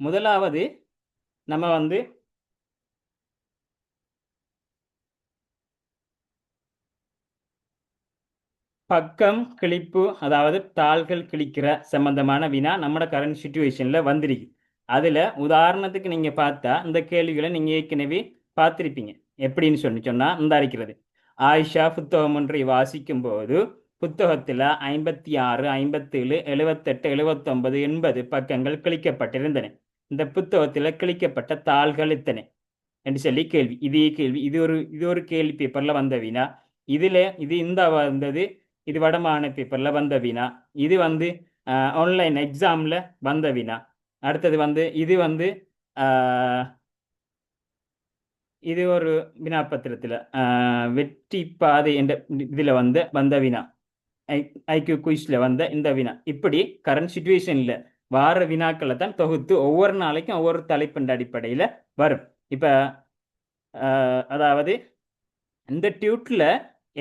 முதலாவது நம்ம வந்து பக்கம் கிழிப்பு அதாவது தாள்கள் கிழிக்கிற சம்பந்தமான வினா நம்மளோட கரண்ட் சுச்சுவேஷனில் வந்திருக்கு. அதில் உதாரணத்துக்கு நீங்கள் பார்த்தா இந்த கேள்விகளை நீங்கள் ஏற்கனவே பார்த்துருப்பீங்க. எப்படின்னு சொல்லி சொன்னால் இந்த அரைக்கிறது ஆயிஷா புத்தகம் ஒன்றை வாசிக்கும் போது புத்தகத்தில் ஐம்பத்தி ஆறு ஐம்பத்தேழு எழுவத்தெட்டு எழுவத்தொன்பது எண்பது பக்கங்கள் கிழிக்கப்பட்டிருந்தன. இந்த புத்தகத்தில் கிழிக்கப்பட்ட தாள்கள் இத்தனை என்று சொல்லி கேள்வி. இதே கேள்வி. இது ஒரு இது ஒரு கேள்வி பேப்பர்ல வந்த வினா இதுல இது இந்த வந்தது இது வடமான பேப்பர்ல வந்த வினா இது வந்து ஆன்லைன் எக்ஸாம்ல வந்த வினா அடுத்தது வந்து இது வந்து ஆஹ், இது ஒரு வினாபத்திரத்தில் வெற்றி பாதை என்ற இதுல வந்து வந்த வினா ஐ ஐக்யூ குயிஸ்ல வந்த இந்த வினா இப்படி கரண்ட் சுச்சுவேஷன்ல வார வினாக்களை தான் தொகுத்து ஒவ்வொரு நாளைக்கும் ஒவ்வொரு தலைப்பின் அடிப்படையில் வரும். இப்போ அதாவது இந்த டியூட்டில்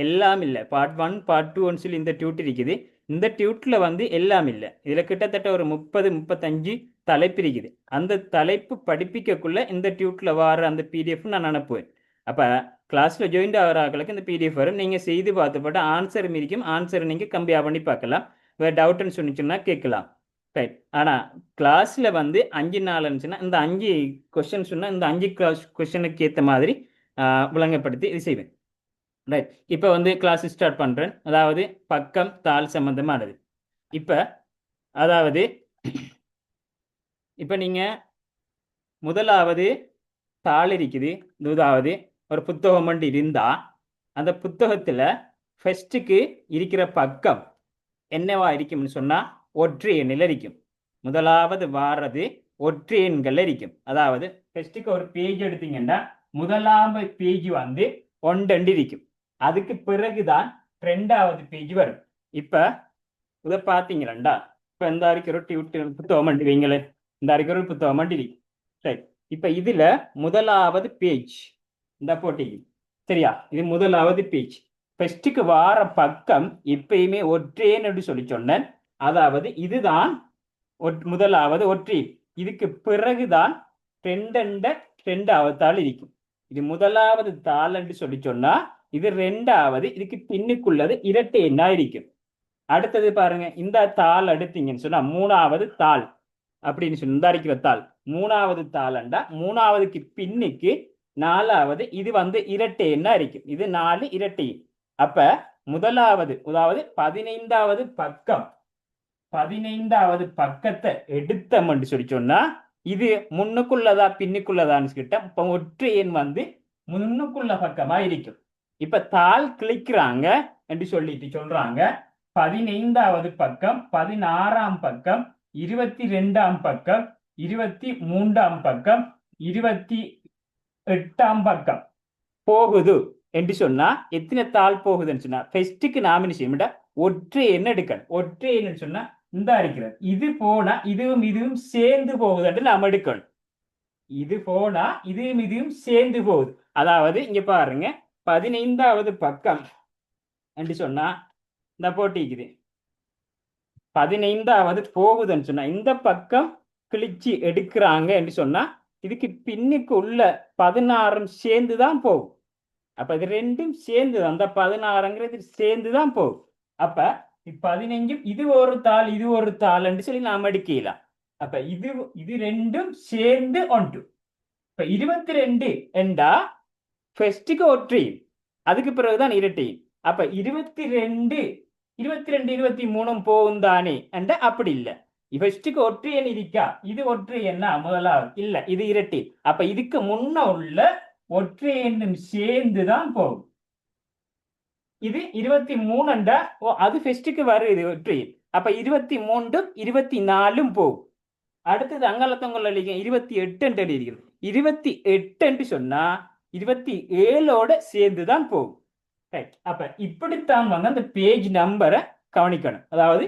எல்லாம் இல்லை. பார்ட் ஒன் பார்ட் டூன்னு சொல்லி இந்த டியூட் இருக்குது. இந்த டியூட்டில் வந்து எல்லாம் இல்லை. இதில் கிட்டத்தட்ட ஒரு முப்பது முப்பத்தஞ்சு தலைப்பு இருக்குது. அந்த தலைப்பு படிப்பிக்கக்குள்ளே இந்த டியூட்டில் வர அந்த பிடிஎஃப் நான் அனுப்புவேன். அப்போ கிளாஸில் ஜாயின் ஆகிறாங்களுக்கு இந்த பிடிஎஃப் வரும். நீங்கள் செய்து பார்த்துப்பட்ட ஆன்சர் மீதிக்கும் ஆன்சர் நீங்கள் கம்மியாக பண்ணி பார்க்கலாம். வேறு டவுட்டுன்னு சொன்னிச்சுன்னா கேட்கலாம். ரைட் ஆனால் கிளாஸில் வந்து அஞ்சு நாள் இருந்துச்சுன்னா இந்த அஞ்சு கொஸ்டின் சொன்னால் இந்த அஞ்சு கிளாஸ் கொஸ்டினுக்கு ஏற்ற மாதிரி விளங்கப்படுத்தி இது செய்வேன். ரைட் இப்போ வந்து கிளாஸ் ஸ்டார்ட் பண்ணுறேன் அதாவது பக்கம் தாள் சம்மந்தமானது இப்போ அதாவது இப்போ நீங்கள் முதலாவது தாள் இருக்குது அதாவது ஒரு புத்தகம் மட்டும் இருந்தால் அந்த புத்தகத்தில் ஃபஸ்ட்டுக்கு இருக்கிற பக்கம் என்னவா இருக்கும்னு சொன்னால் ஒற்றை எண்ணில் இருக்கும் முதலாவது வாரது ஒற்றை எண்கள் இருக்கும் அதாவது ஃபர்ஸ்ட்டுக்கு ஒரு பேஜ் எடுத்தீங்கன்னா முதலாவது பேஜ் வந்து ஒன்றண்டு இருக்கும் அதுக்கு பிறகுதான் ரெண்டாவது பேஜ் வரும். இப்போ இதை பார்த்தீங்களா இப்போ இந்த அறிக்கை டியூட்டு புத்தகம் மண்டி வைங்களே இந்த அறிக்கை புத்தகம் மண்டி சரி. இப்போ இதில் முதலாவது பேஜ் இந்த போட்டிக்கு. சரியா? இது முதலாவது பேஜ் ஃபர்ஸ்ட்டுக்கு வார பக்கம் இப்பயுமே ஒற்றேன்னு சொல்லி சொன்னேன். அதாவது இதுதான் முதலாவது ஒற்றை. இதுக்கு பிறகுதான் ரெண்டண்ட ரெண்டாவது தாள் இருக்கும் இது முதலாவது தாள் என்று சொல்லி சொன்னா இது ரெண்டாவது இதுக்கு பின்னுக்குள்ளது இரட்டை எண்ணா இருக்கும் அடுத்தது பாருங்க இந்த தாள் எடுத்தீங்கன்னு சொன்னா மூணாவது தாள் அப்படின்னு சொல்லி இந்த தாள். மூணாவது தாளண்டா மூணாவதுக்கு பின்னுக்கு நாலாவது இது வந்து இரட்டை எண்ணா இருக்கும் இது நாலு இரட்டை. அப்ப முதலாவது அதாவது பதினைந்தாவது பக்கம் பதினைந்தாவது பக்கத்தை எடுத்தோம்னு சொல்லி சொன்னா இது முன்னுக்குள்ளதா பின்னுக்குள்ளதான்னு கிட்ட இப்ப ஒற்றை எண் வந்து முன்னுக்குள்ள பக்கமா இருக்கும். இப்ப தாள் கிளிக்கிறாங்க என்று சொல்லிட்டு சொல்றாங்க. பதினைந்தாவது பக்கம் பதினாறாம் பக்கம் இருபத்தி ரெண்டாம் பக்கம் இருபத்தி மூன்றாம் பக்கம் இருபத்தி எட்டாம் பக்கம் போகுது என்று சொன்னா எத்தனை தாள் போகுதுன்னு சொன்னா ஃபெஸ்ட்டுக்கு நாம என்ன செய்ய ஒற்றை எண் எடுக்கணும். ஒற்றை எண்ணு சொன்னா இந்த இருக்கிறது இது போனா இதுவும் இதுவும் சேர்ந்து போகுதுன்ட்டு நாம் எடுக்கணும். இது போனா இதுவும் இதுவும் சேர்ந்து போகுது. அதாவது இங்க பாருங்க பதினைந்தாவது பக்கம் என்று சொன்னா இந்த போட்டிக்குது. பதினைந்தாவது போகுதுன்னு சொன்னா இந்த பக்கம் கிழிச்சு எடுக்கிறாங்க என்று சொன்னா இதுக்கு பின்னுக்கு உள்ள பதினாறும் சேர்ந்து தான் போகும். அப்ப இது ரெண்டும் சேர்ந்து தான். அந்த பதினாறுங்கிறது சேர்ந்து தான் போகும். அப்ப பதினஞ்சும் இது ஒரு தாள் இது ஒரு தாள்ன்னு சொல்லி நாம் அடிக்கலாம் அப்ப இது இது ரெண்டும் சேர்ந்து ஒன்று. இப்ப இருபத்தி ரெண்டு என்றா ஃபெஸ்ட்டுக்கு ஒற்றை அதுக்கு பிறகுதான் இரட்டை அப்ப இருபத்தி ரெண்டு இருபத்தி ரெண்டு இருபத்தி மூணும் போகும் தானே என்ற அப்படி இல்ல. ஃபெஸ்ட்டுக்கு ஒற்றை எண் இருக்கா? இது ஒற்றை எண்ணா முதலாவது. இல்ல இது இரட்டி அப்ப இதுக்கு முன்ன உள்ள ஒற்றை எண்ணும் சேர்ந்து தான் போகும். இது இருபத்தி மூணுண்டா ஓ அது ஃபெஸ்ட்டுக்கு வரும் இது ட்ரெயின் அப்ப இருபத்தி மூன்றும் இருபத்தி நாலும் போகும். அடுத்தது அங்காளத்தொங்கல் அழிக்கும். இருபத்தி எட்டுன்ட்டு இருக்கிறது இருபத்தி எட்டு சொன்னா இருபத்தி ஏழோட சேர்ந்து தான் போகும். ரைட் அப்ப இப்படித்தான் வந்து அந்த பேஜ் நம்பரை கவனிக்கணும். அதாவது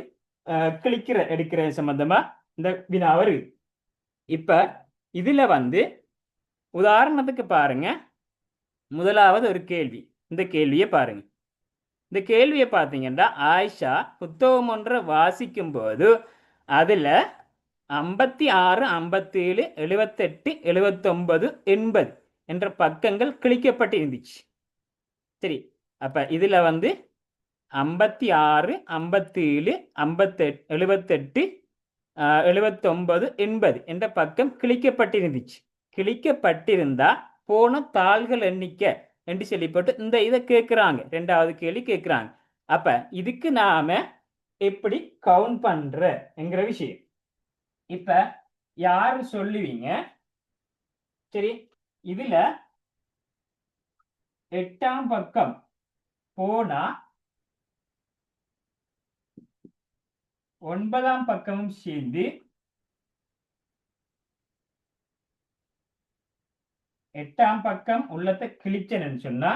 கிளிக்கிற எடுக்கிற சம்பந்தமா இந்த வினா வருது. இப்ப இதுல வந்து உதாரணத்துக்கு பாருங்க. முதலாவது ஒரு கேள்வி. இந்த கேள்வியை பாருங்க. இந்த கேள்வியை பார்த்தீங்கன்னா ஆயிஷா புத்தகம் ஒன்றை வாசிக்கும் போது அதில் ஐம்பத்தி ஆறு ஐம்பத்தேழு எழுபத்தெட்டு எழுபத்தொன்பது எண்பது என்ற பக்கங்கள் கிழிக்கப்பட்டு இருந்துச்சு சரி அப்போ இதில் வந்து ஐம்பத்தி ஆறு ஐம்பத்தேழு ஐம்பத்தெட் எழுபத்தெட்டு ஆஹ், எழுபத்தொன்பது எண்பது என்ற பக்கம் கிழிக்கப்பட்டிருந்துச்சு. கிழிக்கப்பட்டிருந்தா போன தாள்கள் எண்ணிக்கை என்று சொல்லி போட்டு இந்த இதை கேட்குறாங்க. ரெண்டாவது கேள்வி கேட்குறாங்க. அப்போ இதுக்கு நாம எப்படி கவுண்ட் பண்ணுறங்கிற விஷயம். இப்போ யார் சொல்லுவீங்க? சரி இதில் எட்டாம் பக்கம் போனா ஒன்பதாம் பக்கமும் சேர்ந்து எட்டாம் பக்கம் உள்ளத்தை கிழிச்சனன்னு சொன்னா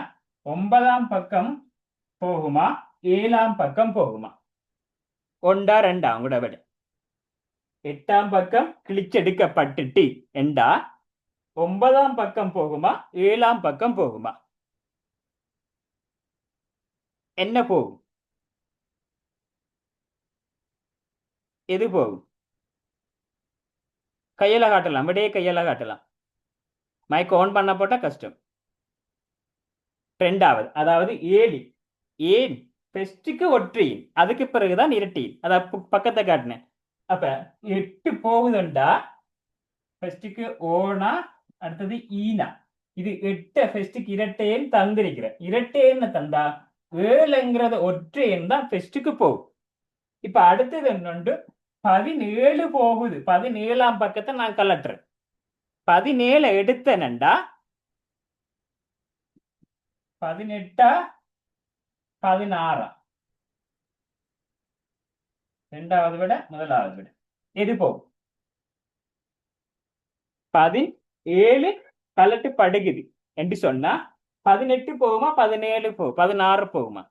ஒன்பதாம் பக்கம் போகுமா ஏழாம் பக்கம் போகுமா? ஒண்டா ரெண்டாம் கூட விட. எட்டாம் பக்கம் கிழிச்செடுக்கப்பட்டுட்டு. என்றா ஒன்பதாம் பக்கம் போகுமா ஏழாம் பக்கம் போகுமா? என்ன போகும்? எது போகும்? கையில காட்டலாம் விடையே கையில காட்டலாம். மைக் ஆன் பண்ண போட்டால் கஷ்டம். ரெண்டாவது அதாவது ஏலி ஏன் பெஸ்ட்டுக்கு ஒற்றையின் அதுக்கு பிறகுதான் இரட்டியின். அத பக்கத்தை காட்டினேன். அப்ப எட்டு போகுதுண்டா ஃபெஸ்ட்டுக்கு ஓனா அடுத்தது ஈனா. இது எட்ட ஃபெஸ்ட்டுக்கு இரட்டையன் தந்திருக்கிற. இரட்டையன்னு தந்தா ஏழுங்கிறத ஒற்றையன் தான் ஃபெஸ்ட்டுக்கு போகும். இப்ப அடுத்தது என்னண்டு? பதினேழு போகுது. பதினேழாம் பக்கத்தை நான் கலட்டுறேன் பதினேழு எடுத்தனண்டா பதினெட்டா பதினாறா ரெண்டாவது விட முதலாவது விட இது போகும் பதினேழு கலட்டு படுகுது என்று சொன்னா பதினெட்டு போகுமா பதினேழு போகும் பதினாறு போகுமா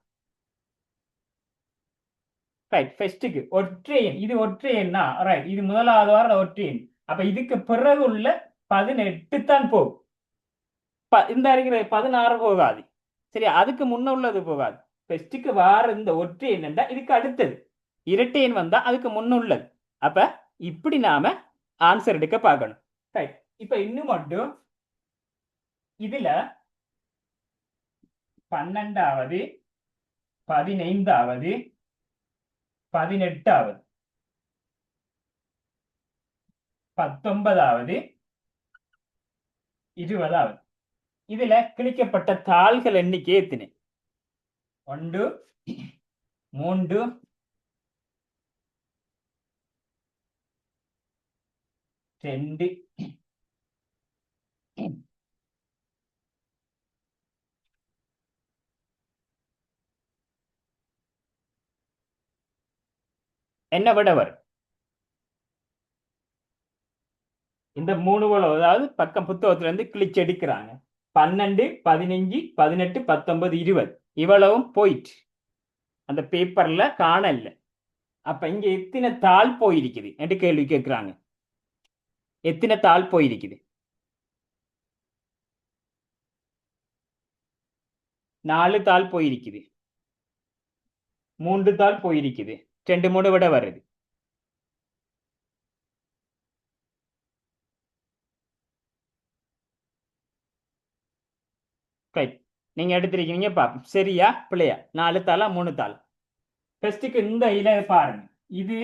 ரைட் ஃபெஸ்ட்டுக்கு ஒற்றையன் இது ஒற்றையன்னா ரைட் இது முதலாவது வாரம் ஒற்றையன் அப்ப இதுக்கு பிறகு உள்ள பதினெட்டு தான் போகும். ப- இந்த இருக்கிற பதினாறு போகாது. சரி அதுக்கு முன்ன உள்ளது போகாது. ஃபெஸ்ட்டுக்கு வார இந்த ஒற்றையன் என்றா இதுக்கு அடுத்தது. இரட்டையன் வந்தா அதுக்கு முன்ன உள்ளது. அப்ப இப்படி நாம ஆன்சர் எடுக்க பார்க்கணும். ரைட் இப்ப இன்னும் மட்டும் இதுல பன்னெண்டாவது பதினைந்தாவது பதினெட்டாவது பத்தொன்பதாவது இருபதாவது. இதுல கிழிக்கப்பட்ட தாள்கள் எண்ணிக்கை எத்தனை? ஒன்று மூன்று ரெண்டு என்ன விடவர் வரும் இந்த மூணு போல அதாவது பக்கம் புத்தகத்துல இருந்து கிழிச்சு எடுக்கிறாங்க. பன்னெண்டு பதினஞ்சு பதினெட்டு பத்தொன்பது இருபது. இவ்வளவும் போயிட்டு அந்த பேப்பர்ல காணல அப்ப இங்க எத்தனை தாள் போயிருக்குது? என்று கேள்வி கேட்கிறாங்க. எத்தனை தாள் போயிருக்குது? நாலு தாள் போயிருக்குது. மூன்று தாள் போயிருக்குது. ரெண்டு மூணு விட வருது. ரைட் நீங்கள் எடுத்திருக்கீங்க பாப்போம் சரியா? பிள்ளையா? நாலு தாளா மூணு தாள்? ஃபெஸ்ட்டுக்கு இந்த இல பாருங்க. இது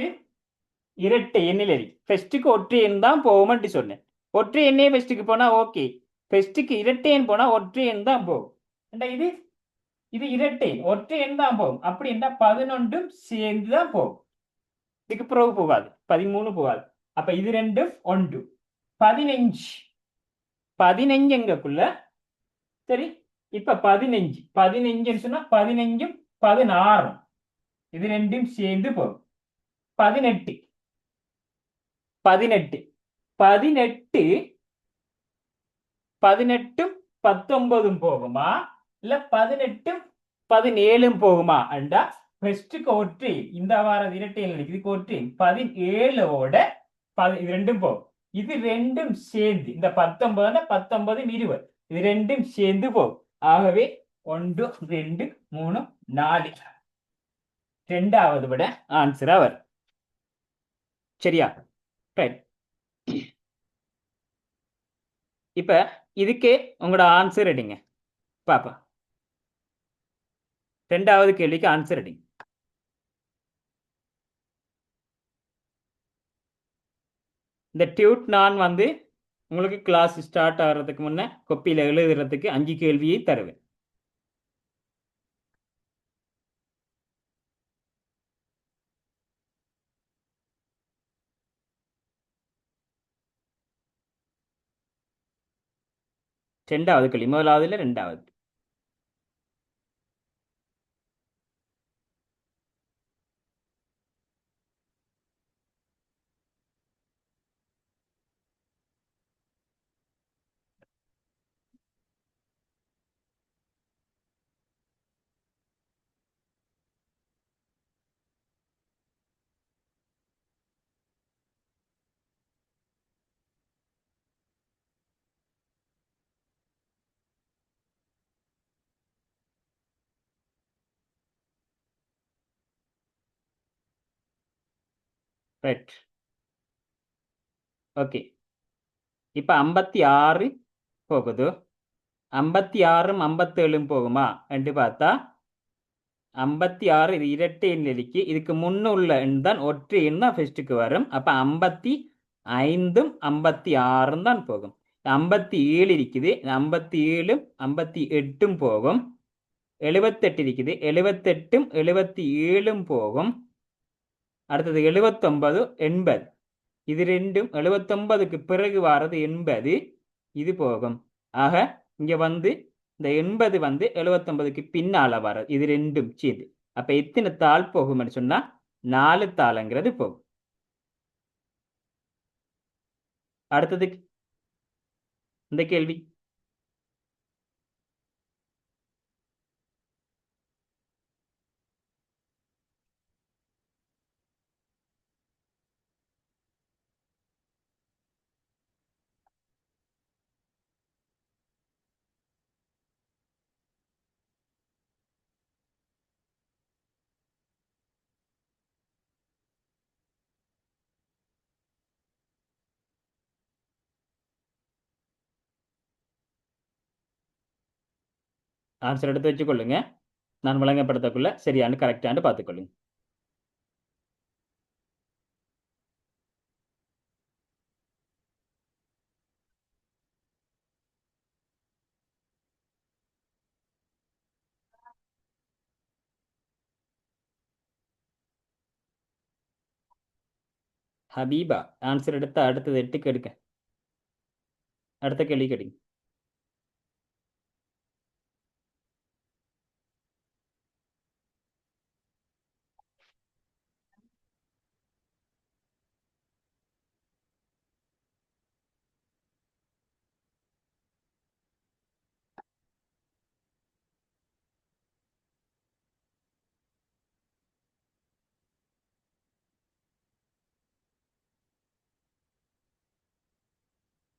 இரட்டை எண்ணில் இருக்கு. ஃபெஸ்ட்டுக்கு ஒற்றை எண் தான் போகும்ட்டு சொன்னேன். ஒற்றை எண்ணே ஃபெஸ்ட்டுக்கு போனால் ஓகே ஃபெஸ்ட்டுக்கு இரட்டை எண் போனால் ஒற்றை எண் தான் போகும். ஏண்டா இது? இது இரட்டை எண். ஒற்றை எண் தான் போகும். அப்படி பதினொன்றும் சேர்ந்து தான் போகும். இதுக்கு பிறகு போகாது. பதிமூணு போகாது. அப்ப இது ரெண்டும் ஒன்று. பதினஞ்சு. பதினஞ்சு எங்கக்குள்ள சரி இப்ப பதினஞ்சு. பதினஞ்சுன்னு சொன்னா பதினஞ்சும் பதினாறும். இது ரெண்டும் சேர்ந்து போகும். பதினெட்டு. பதினெட்டு. பதினெட்டு பதினெட்டும் பத்தொன்பதும் போகுமா? இல்ல பதினெட்டும் பதினேழும் போகுமா? அண்டா ஃபெஸ்ட்டுக்கு ஒற்றி இந்த வார இரட்டையில் இது ஒற்றி பதினேழோட பதி இது ரெண்டும் போகும். இது ரெண்டும் சேர்ந்து இந்த பத்தொன்பதுனா பத்தொன்பதும் இருபது. இது ரெண்டும் சேர்ந்து போகும் ஆகவே ஒன்று ரெண்டு மூணு நாலு ரெண்டாவது விட ஆன்சர் அவர் சரியா ரைட் இப்ப இதுக்கே உங்களோட ஆன்சர் எடுங்க பாப்பா ரெண்டாவது கேள்விக்கு ஆன்சர் அடிங்க இந்த டியூட் நான் வந்து உங்களுக்கு கிளாஸ் ஸ்டார்ட் ஆகிறதுக்கு முன்னே கொப்பியில் எழுதுறதுக்கு அஞ்சு கேள்வியை தருவேன். ரெண்டாவது கேள்வி முதலாவதுல ரெண்டாவது. ரைட் ஓகே இப்போ ஐம்பத்தி ஆறு போகுது. ஐம்பத்தி ஆறும் ஐம்பத்தேழும் போகுமா? என்று பார்த்தா? ஐம்பத்தி ஆறு இது இரட்டை எண்ணிலைக்கு இதுக்கு முன்ன உள்ள எண் தான் ஒற்றை எண் தான் ஃபெஸ்ட்டுக்கு வரும். அப்போ ஐம்பத்தி ஐந்தும் ஐம்பத்தி ஆறும் தான் போகும். ஐம்பத்தி ஏழு இருக்குது. ஐம்பத்தி ஏழும் ஐம்பத்தி எட்டும் போகும். எழுபத்தெட்டு இருக்குது. எழுபத்தெட்டும் எழுபத்தி ஏழும் போகும். அடுத்தது எழுபத்தொன்பது எண்பது. இது ரெண்டும் எழுபத்தொன்பதுக்கு பிறகு வாரது எண்பது. இது போகும். ஆக இங்கே வந்து இந்த எண்பது வந்து எழுபத்தொன்பதுக்கு பின்னால் வர்றது இது ரெண்டும் சீது. அப்போ எத்தனை தாள் போகும்னு சொன்னால் நாலு தாளுங்கிறது போகும். அடுத்தது இந்த கேள்வி. ஆன்சர் எடுத்து வச்சுக்கொள்ளுங்க. நான் வழங்கப்படுத்தக்குள்ள சரியானு கரெக்டானு பார்த்துக்கொள்ளுங்க. ஹபீபா ஆன்சர் எடுத்து அடுத்தது எட்டுக்கு எடுக்க அடுத்த கேள்வி கேடுங்க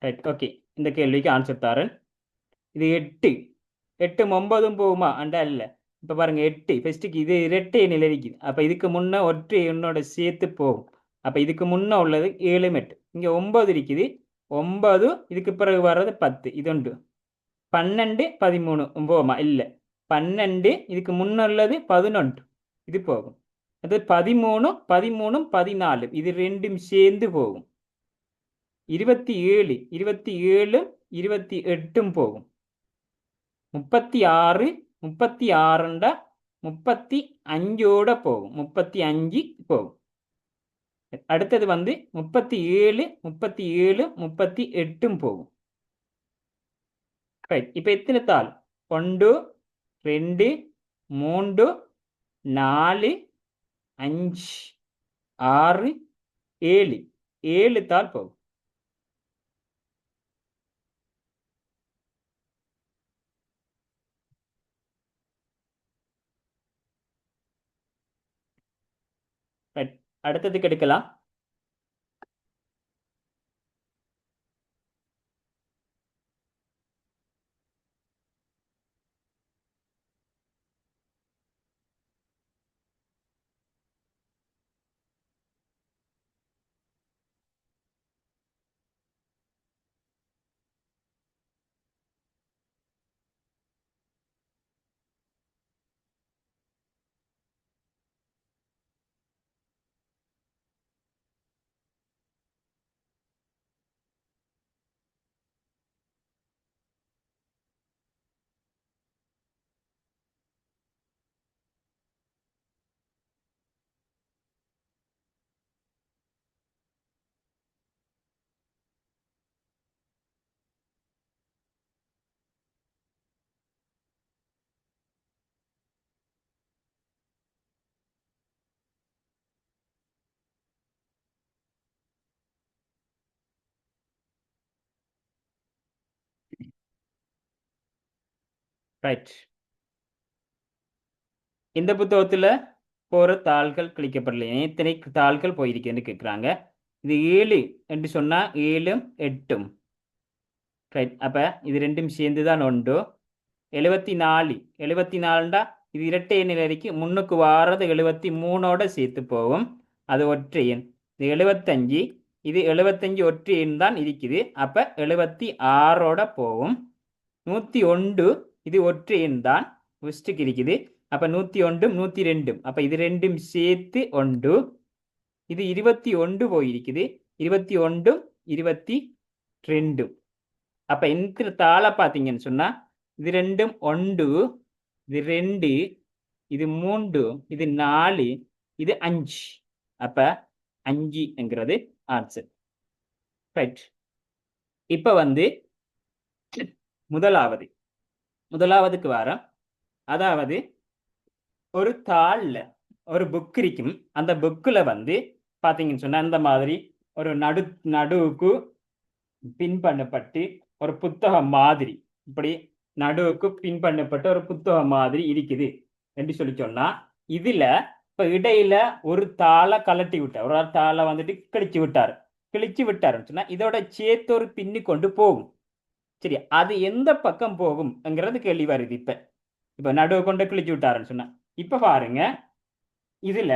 ரைட் ஓகே இந்த கேள்விக்கு ஆன்சர் தாரன் இது எட்டு. எட்டும் ஒன்பதும் போகுமா? அண்டா இல்லை இப்போ பாருங்க எட்டு. ஃபஸ்ட்டுக்கு இது இரட்டை நிலை இருக்குது அப்போ இதுக்கு முன்னே ஒற்றை என்னோட சேர்த்து போகும். அப்போ இதுக்கு முன்னே உள்ளது ஏழு எட்டு. இங்கே ஒம்பது இருக்குது. ஒம்பது இதுக்கு பிறகு வர்றது பத்து. இது உண்டு. பன்னெண்டு பதிமூணு போகுமா? இல்லை. பன்னெண்டு இதுக்கு முன்னே உள்ளது பதினொன்று. இது போகும். அது பதிமூணு பதிமூணும் பதினாலு. இது ரெண்டும் சேர்ந்து போகும். இருபத்தி ஏழு இருபத்தி ஏழும் இருபத்தி எட்டும் போகும். முப்பத்தி ஆறு முப்பத்தி ஆறுண்ட முப்பத்தி அஞ்சோட போகும். முப்பத்தி அஞ்சு போகும். அடுத்தது வந்து முப்பத்தி ஏழு முப்பத்தி ஏழு முப்பத்தி எட்டும் போகும். ரைட் இப்போ எத்தனை தாள்? ஒன்று ரெண்டு மூன்று நாலு அஞ்சு ஆறு ஏழு. ஏழு தாள் போகும் ரைட் அடுத்ததுக்கு எடுக்கலாம். ரைட் இந்த புத்தகத்தில் போகிற தாள்கள் கிளிக்கப்படலை எத்தனை தாள்கள் போயிருக்குன்னு கேட்குறாங்க இது ஏழு என்று சொன்னால் ஏழும் எட்டும். ரைட் அப்போ இது ரெண்டும் சேர்ந்து தான் உண்டு. எழுபத்தி நாலு எழுபத்தி நாலுண்டா இது இரட்டை எண்ணில் நிலைக்கு முன்னுக்கு வாரது எழுபத்தி மூணோட சேர்த்து போகும். அது ஒற்றை எண். இது எழுபத்தஞ்சு இது எழுபத்தஞ்சு ஒற்றை எண் தான் இருக்குது. அப்போ எழுபத்தி ஆறோட போகும். நூற்றி ஒன்று இது ஒற்றை எண் தான் ஃபஸ்ட்டுக்கு இருக்குது. அப்போ நூற்றி ஒன்றும் நூற்றி ரெண்டும். அப்போ இது ரெண்டும் சேர்த்து ஒன்று. இது இருபத்தி ஒன்று போயிருக்குது. இருபத்தி ஒன்றும் இருபத்தி ரெண்டும். அப்போ இந்த தாளை பார்த்தீங்கன்னு சொன்னால் இது ரெண்டும் ஒன்று இது ரெண்டு இது மூன்று இது நாலு இது அஞ்சு. அப்போ அஞ்சுங்கிறது ஆன்சர் ரைட் இப்போ வந்து முதலாவது. முதலாவதுக்கு வரோம். அதாவது ஒரு தாளில் ஒரு புக் இருக்கும் அந்த புக்கில் வந்து பார்த்தீங்கன்னு சொன்னால் இந்த மாதிரி ஒரு நடு நடுவுக்கு பின் பண்ணப்பட்டு ஒரு புத்தகம் மாதிரி இப்படி நடுவுக்கு பின் பண்ணப்பட்ட ஒரு புத்தகம் மாதிரி இருக்குது என்று சொல்லி சொன்னால் இதில் இப்போ இடையில ஒரு தாளை கலட்டி விட்டார். ஒரு தாளை வந்துட்டு கிழிச்சு விட்டார். கிழிச்சு விட்டாருன்னு சொன்னால் இதோட சேர்த்து ஒரு பின்னு கொண்டு போகும். சரி அது எந்த பக்கம் போகும்ங்கிறது கேள்வி வருது இப்ப. இப்ப நடுவு கொண்டு கிழிச்சு விட்டாருன்னு சொன்னா. இப்ப பாருங்க. இதுல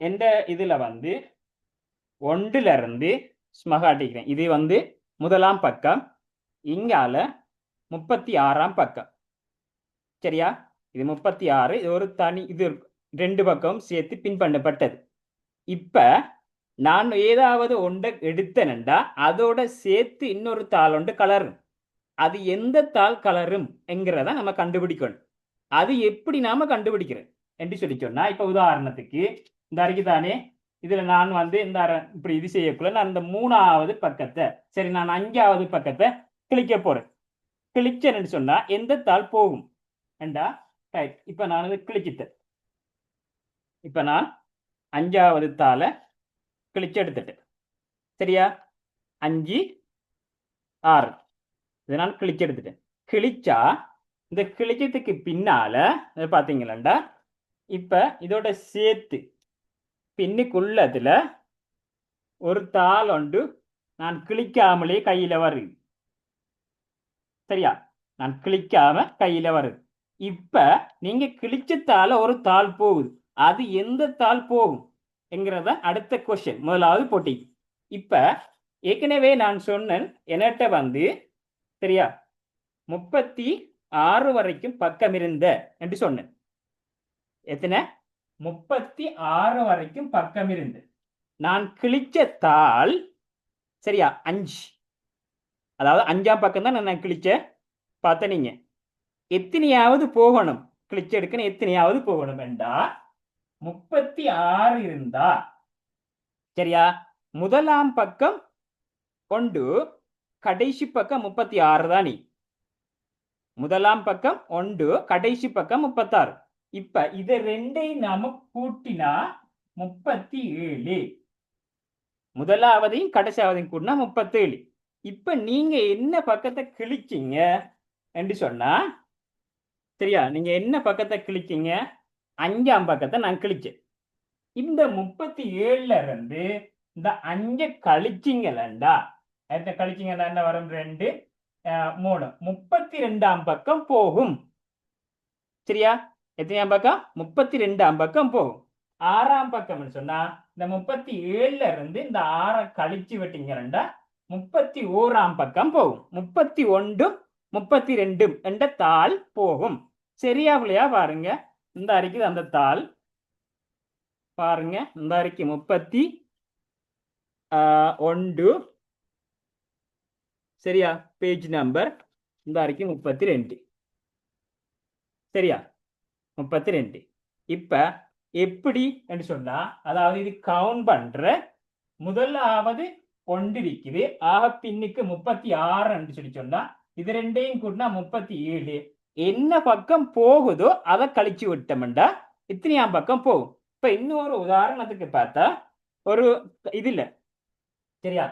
எந்த இதுல வந்து ஒன்றுல இருந்து ஸ்மகாட்டிக்கிறேன் இது வந்து முதலாம் பக்கம். இங்கால முப்பத்தி ஆறாம் பக்கம். சரியா? இது முப்பத்தி ஆறு இது ஒரு தனி இது ரெண்டு பக்கம் சேர்த்து பின்பண்ணப்பட்டது இப்போ இப்ப நான் ஏதாவது ஒன்றை எடுத்தேனண்டா அதோட சேர்த்து இன்னொரு தாள் ஒன்று கலரும். அது எந்த தாள் கலரும் என்கிறத நம்ம கண்டுபிடிக்கணும். அது எப்படி நாம கண்டுபிடிக்கிறோம் என்று சொல்லி சொன்னா இப்ப உதாரணத்துக்கு இந்த அறிக்கை தானே இதுல நான் வந்து இந்த இப்படி இது செய்யக்குள்ள நான் இந்த மூணாவது பக்கத்தை சரி நான் அஞ்சாவது பக்கத்தை கிளிக்க போறேன். கிளிச்சேன்னு சொன்னா எந்த தாள் போகும்? ஏண்டா? ரைட் இப்ப நான் இது கிளிச்சிட்டேன் இப்ப நான் அஞ்சாவது தாளை கிழிச்சு சரியா? அஞ்சு ஆறு. இதை நான் கிழிச்சு எடுத்துட்டேன் கிழிச்சா இந்த கிழிச்சதுக்கு பின்னால பார்த்தீங்களாண்டா இப்போ இதோட சேர்த்து பின்னுக்குள்ளதில் ஒரு தாள் ஒன்று நான் கிழிக்காமலே கையில் வருது. சரியா? நான் கிழிக்காம கையில் வருது. இப்போ நீங்கள் கிழிச்சத்தால ஒரு தாள் போகுது. அது எந்த தாள் போகும்? என்கிறத அடுத்த கொஸ்டின் முதலாவது போட்டி. இப்ப ஏற்கனவே நான் சொன்னேன் என்கிட்ட வந்து சரியா? முப்பத்தி ஆறு வரைக்கும் பக்கம் இருந்த என்று சொன்னேன். எத்தனை? முப்பத்தி ஆறு வரைக்கும் பக்கம் இருந்து. நான் கிழிச்ச தாள் சரியா? அஞ்சு. அதாவது அஞ்சாம் பக்கம் தான் நான் கிழிச்ச பார்த்த நீங்க எத்தனையாவது போகணும் கிழிச்ச எடுக்கணும் எத்தனையாவது போகணும் வேண்டாம் முப்பத்தி ஆறு இருந்தா சரியா? முதலாம் பக்கம் ஒன்று கடைசி பக்கம் முப்பத்தி ஆறு தான் நீ. முதலாம் பக்கம் ஒன்று கடைசி பக்கம் முப்பத்தாறு. இப்ப இத ரெண்டையும் நாம கூட்டினா முப்பத்தி ஏழு. முதலாவதையும் கடைசியாவதையும் கூட்டினா முப்பத்தேழு. இப்ப நீங்க என்ன பக்கத்தை கிழிச்சீங்க? என்று சொன்னா சரியா? நீங்க என்ன பக்கத்தை கிழிச்சீங்க? அஞ்சாம் பக்கத்தை நான் கிழிச்சேன். இந்த முப்பத்தி ஏழுல இருந்து இந்த அஞ்சு கழிச்சிங்களா எத்த கழிச்சிங்கன்னா வரும் ரெண்டு மூணு. முப்பத்தி ரெண்டாம் பக்கம் போகும். சரியா? எத்தனையாம் பக்கம்? முப்பத்தி ரெண்டாம் பக்கம் போகும். ஆறாம் பக்கம்னு சொன்னா இந்த முப்பத்தி ஏழுல இருந்து இந்த ஆறை கழிச்சு விட்டீங்கன்னா முப்பத்தி ஓராம் பக்கம் போகும். முப்பத்தி ஒன்றும் முப்பத்தி ரெண்டும் என்ற தாள் போகும். சரியா இல்லையா பாருங்க. இந்த அறிக்கை அந்த தாள். பாருங்க இந்த அறிக்கை முப்பத்தி ஆஹ், ஒன்று. சரியா? பேஜ் நம்பர் இந்த அறிக்கை முப்பத்தி ரெண்டு சரியா? முப்பத்தி ரெண்டு இப்ப எப்படி என்று சொன்னா அதாவது இது கவுண்ட் பண்ற முதலாவது ஒன்று இருக்குது. ஆக பின்னுக்கு முப்பத்தி ஆறு என்று சொல்லி சொன்னா இது ரெண்டையும் கூட்டினா முப்பத்தி ஏழு. என்ன பக்கம் போகுதோ அதை கழிச்சு விட்டோம்டா இத்தனையாம் பக்கம் போகும். இப்ப இன்னொரு உதாரணத்துக்கு பார்த்தா ஒரு இது இல்ல. சரியா?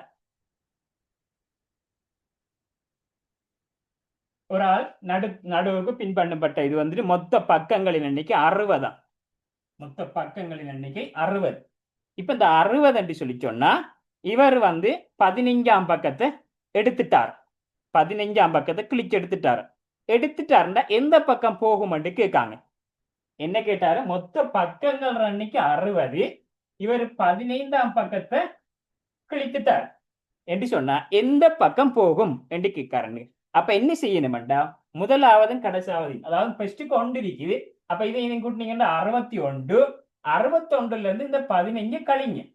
ஒரு ஆள் நடு நடுவுக்கு பின்பண்ணப்பட்ட இது வந்துட்டு மொத்த பக்கங்களின் எண்ணிக்கை அறுபதாம் மொத்த பக்கங்களின் எண்ணிக்கை அறுபது. இப்ப இந்த அறுபது என்று சொல்லி சொன்னா இவர் வந்து பதினைஞ்சாம் பக்கத்தை எடுத்துட்டார். பதினைஞ்சாம் பக்கத்தை கிழிச்சு எடுத்துட்டார். எடுத்துட்டாருன்னா எந்த பக்கம் போகும்னு கேட்காங்க. என்ன கேட்டாரு? மொத்த பக்கங்கள் அன்னைக்கு அறுபது இவர் பதினைந்தாம் பக்கத்தை கிழித்துட்டார் என்று சொன்னா எந்த பக்கம் போகும் என்று கேட்காருங்க. அப்ப என்ன செய்யணுமெண்டா? முதலாவதும் கடைசாவது அதாவது ஃபர்ஸ்ட் கொண்டு இருக்குது. அப்ப இதை இதை கூட்டினீங்கன்னா அறுபத்தி ஒன்று அறுபத்தி ஒன்றுல இருந்து இந்த பதினஞ்சு கழிங்க.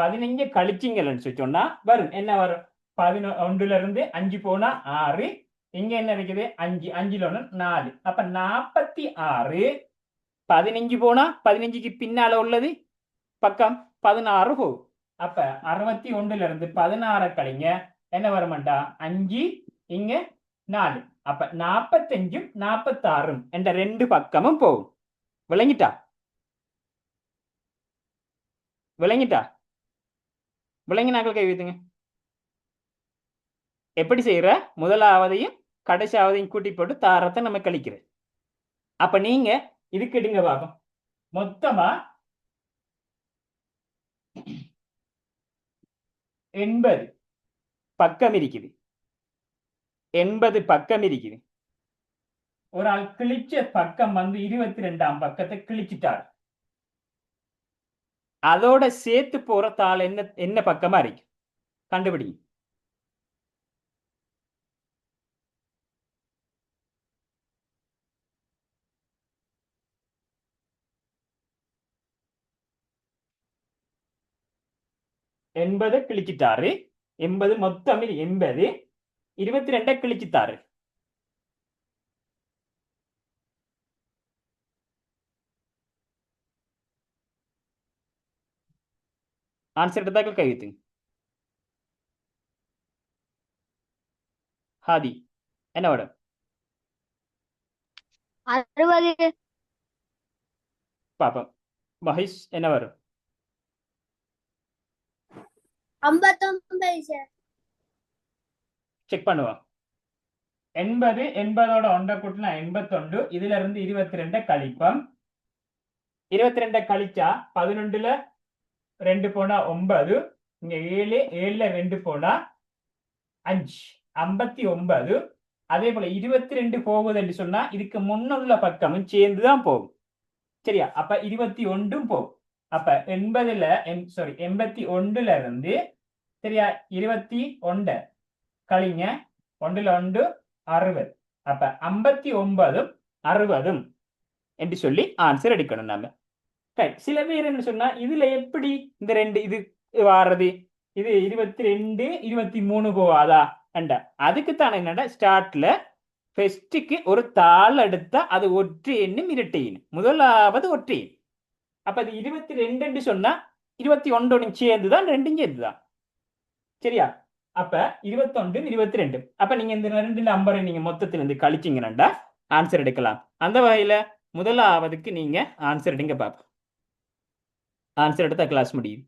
பதினஞ்சு கழிச்சிங்கன்னு சொன்னா வரும். என்ன வரும்? பதினொன்றுல இருந்து அஞ்சு போனா ஆறு இங்க என்ன இருக்குது? அஞ்சு அஞ்சுல ஒன்று நாலு. அப்ப நாற்பத்தி ஆறு பதினஞ்சு போனா பதினஞ்சுக்கு பின்னால உள்ளது. பக்கம் பதினாறு போகும். அப்ப அறுபத்தி ஒண்ணுல இருந்து பதினாறு கழிங்க. என்ன வருமாண்டா? அஞ்சு இங்க நாலு. அப்ப நாற்பத்தஞ்சும் நாற்பத்தாறும் என்ற ரெண்டு பக்கமும் போகும். விளங்கிட்டா? விளங்கிட்டா? விளங்கினாக்கள் கை வைத்துங்க. எப்படி செய்யற? முதலாவதையும் கடைசியாவதையும் கூட்டி போட்டு தாரத்தை நம்ம கழிக்கிறது அப்ப நீங்க இதுக்கு எடுங்க பார்ப்போம் மொத்தமா எண்பது பக்கம் இருக்குது. எண்பது பக்கம் இருக்குது. ஒரு ஆள் கிழிச்ச பக்கம் வந்து இருபத்தி ரெண்டாம் பக்கத்தை கிழிச்சிட்டார். அதோட சேர்த்து போற தாள் என்ன என்ன பக்கமா இருக்கு? கண்டுபிடி எண்பது கிழிச்சிட்டாரு எண்பது மொத்தம் எண்பது இருபத்தி ரெண்டை கிழிச்சிட்டாரு ஆன்சர் எடுத்தாக்கள் கைவித்துங்க ஹாதி என்ன அறுபது பாப்போம் மகேஷ் என்ன வரும் ஐம்பத்தொன்பது சார். செக் பண்ணுவோம். எண்பது எண்பதோட ஒன்றை கூட்டினா எண்பத்தொண்டு இதுல இருந்து இருபத்தி ரெண்டு கழிப்போம். இருபத்தி ரெண்டு கழிச்சா பதினொன்றுல ரெண்டு போனா ஒன்பது இங்க ஏழு ஏழுல ரெண்டு போனா அஞ்சு ஐம்பத்தி ஒன்பது. அதே போல இருபத்தி ரெண்டு போகுதுன்னு சொன்னா இதுக்கு முன்னுள்ள பக்கமும் சேர்ந்து தான் போகும். சரியா? அப்ப இருபத்தி ஒன்றும் போகும். அப்ப எண்பதுல சாரி எண்பத்தி ஒன்றுல இருந்து சரியா இருபத்தி ஒன்று கழிங்க. ஒன்றுல ஒன்று அறுபது. அப்ப ஐம்பத்தி ஒன்பதும் அறுபதும் என்று சொல்லி ஆன்சர் எடுக்கணும் நம்ம ரைட் சில பேர் என்ன சொன்னா இதுல எப்படி இந்த ரெண்டு இது வாடுறது இது இருபத்தி ரெண்டு இருபத்தி மூணு போவாதா? அண்டா. அதுக்கு என்னடா ஸ்டார்ட்ல ஃபெஸ்ட்டுக்கு ஒரு தாள் எடுத்தா அது ஒற்றை எண்ணும் இரட்டை எண். முதலாவது ஒற்றை எண். அப்ப அது இருபத்தி ரெண்டு சொன்னா இருபத்தி ஒன்றோடும் சேர்ந்து தான் ரெண்டும் சேர்ந்து தான் சரியா? அப்ப இருபத்தொன்று இருபத்தி ரெண்டு. அப்ப நீங்க இந்த ரெண்டு நம்பரை நீங்க மொத்தத்துல இருந்து கழிச்சிங்கன்னா ஆன்சர் எடுக்கலாம். அந்த வகையில முதலாவதுக்கு நீங்க ஆன்சர் எடுங்க பாப்போம். ஆன்சர் எடுத்தா கிளாஸ் முடியும்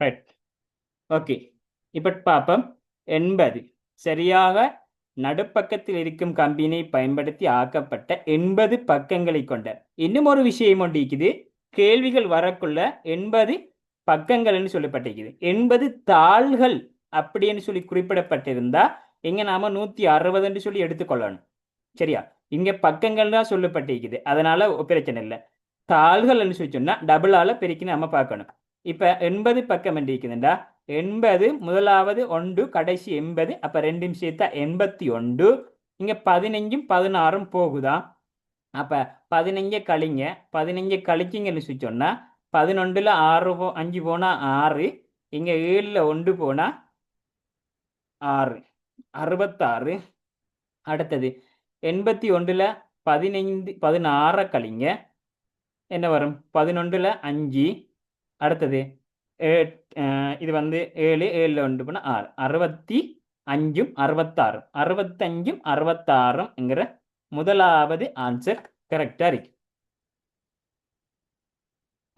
ரைட் ஓகே இப்போ பார்ப்போம் எண்பது. சரியாக நடுப்பக்கத்தில் இருக்கும் கம்பினை பயன்படுத்தி ஆக்கப்பட்ட எண்பது பக்கங்களை கொண்ட இன்னும் ஒரு விஷயம் ஒன்று கேள்விகள் வரக்குள்ள எண்பது பக்கங்கள்னு சொல்லப்பட்டிருக்குது. எண்பது தாள்கள் அப்படின்னு சொல்லி குறிப்பிடப்பட்டிருந்தா இங்க நாம நூத்தி அறுபதுன்னு சொல்லி எடுத்துக்கொள்ளணும் சரியா? இங்க பக்கங்கள் தான் சொல்லப்பட்டிருக்குது. அதனால பிரச்சனை இல்லை. தாள்கள்னு சொல்லி சொன்னா டபுளால பெருக்கி நம்ம பார்க்கணும். இப்ப எண்பது பக்கம் என்று இருக்குதுண்டா. எண்பது முதலாவது ஒன்று கடைசி எண்பது அப்போ ரெண்டும் சேர்த்தா எண்பத்தி ஒன்று. இங்கே பதினஞ்சும் பதினாறும் போகுதா? அப்போ பதினஞ்சை கழிங்க. பதினஞ்சை கழிச்சிங்கன்னு சொன்னால் பதினொன்றில் ஆறு போ அஞ்சு போனால் ஆறு. இங்கே ஏழில் ஒன்று போனால் ஆறு. அறுபத்தாறு. அடுத்தது எண்பத்தி ஒன்றில் பதினைந்து பதினாறை கழிங்க. என்ன வரும்? பதினொன்றில் அஞ்சு. அடுத்தது இது வந்து ஏழு ஏழில் ஒன்று போனால் ஆறு அறுபத்தி அஞ்சும் அறுபத்தாறும் அறுபத்தஞ்சும் அறுபத்தாறும்ங்கிற முதலாவது ஆன்சர் கரெக்டாக இருக்கு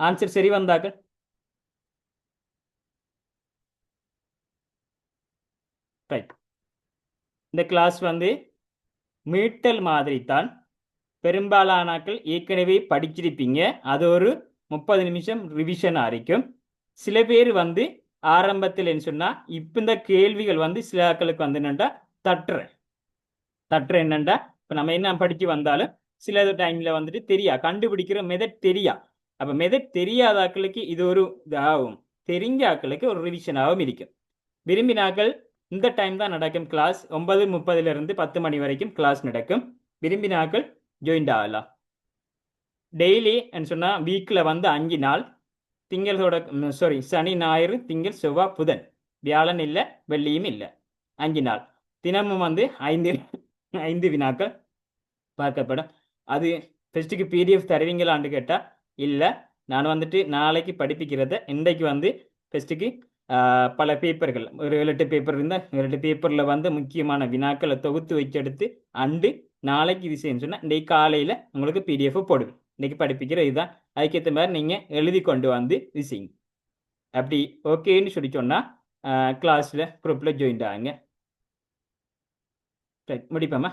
ஆன்சர் சரி வந்தாக்கள் ரைட் இந்த கிளாஸ் வந்து மீட்டல் மாதிரி தான் பெரும்பாலானாக்கள் ஏற்கனவே படிச்சிருப்பீங்க அது ஒரு முப்பது நிமிஷம் ரிவிஷன் இருக்கும் சில பேர் வந்து ஆரம்பத்தில் என்ன சொன்னால் இப்போ இந்த கேள்விகள் வந்து சில ஆக்களுக்கு வந்து என்னண்டா? தட்டுற. தட்டுற என்னண்டா? இப்போ நம்ம என்ன படிச்சு வந்தாலும் சில டைமில் வந்துட்டு தெரியா? கண்டுபிடிக்கிற மெதட் தெரியா? அப்போ மெதட் தெரியாத ஆட்களுக்கு இது ஒரு இதாகும். தெரிஞ்ச ஆட்களுக்கு ஒரு ரிவிஷனாகவும் இருக்கும். விரும்பினாக்கள் இந்த டைம் தான் நடக்கும் கிளாஸ் ஒன்பது முப்பதுல இருந்து பத்து மணி வரைக்கும் கிளாஸ் நடக்கும். விரும்பினாக்கள் ஜாயின்ட் ஆகலாம். டெய்லி சொன்னால் வீக்கில் வந்து அஞ்சு நாள். திங்களோட சாரி சனி ஞாயிறு திங்கள் செவ்வாய் புதன். வியாழன் இல்லை வெள்ளியும் இல்லை. அஞ்சு நாள். தினமும் வந்து ஐந்து ஐந்து வினாக்கள் பார்க்கப்படும். அது ஃபெஸ்ட்டுக்கு பிடிஎஃப் தருவீங்களான்னு கேட்டால் இல்லை. நான் வந்துட்டு நாளைக்கு படிப்பிக்கிறத இன்றைக்கு வந்து ஃபெஸ்ட்டுக்கு பல பேப்பர்கள் ஒரு ஏழு எட்டு பேப்பர் இருந்தால் ஏழு எட்டு பேப்பரில் வந்து முக்கியமான வினாக்களை தொகுத்து வச்செடுத்து அண்டு நாளைக்கு இது செய்யணும்னு சொன்னால் இன்றைக்கு காலையில் உங்களுக்கு பிடிஎஃப் போடுவேன். இன்றைக்கி படிப்பிக்கிற இதுதான். அதுக்கேற்ற மாதிரி நீங்கள் எழுதி கொண்டு வந்து விசிங் அப்படி ஓகேன்னு சொல்லி சொன்னால் கிளாஸில் குரூப்பில் ஜாயின் ஆகுங்க. முடிப்போமா?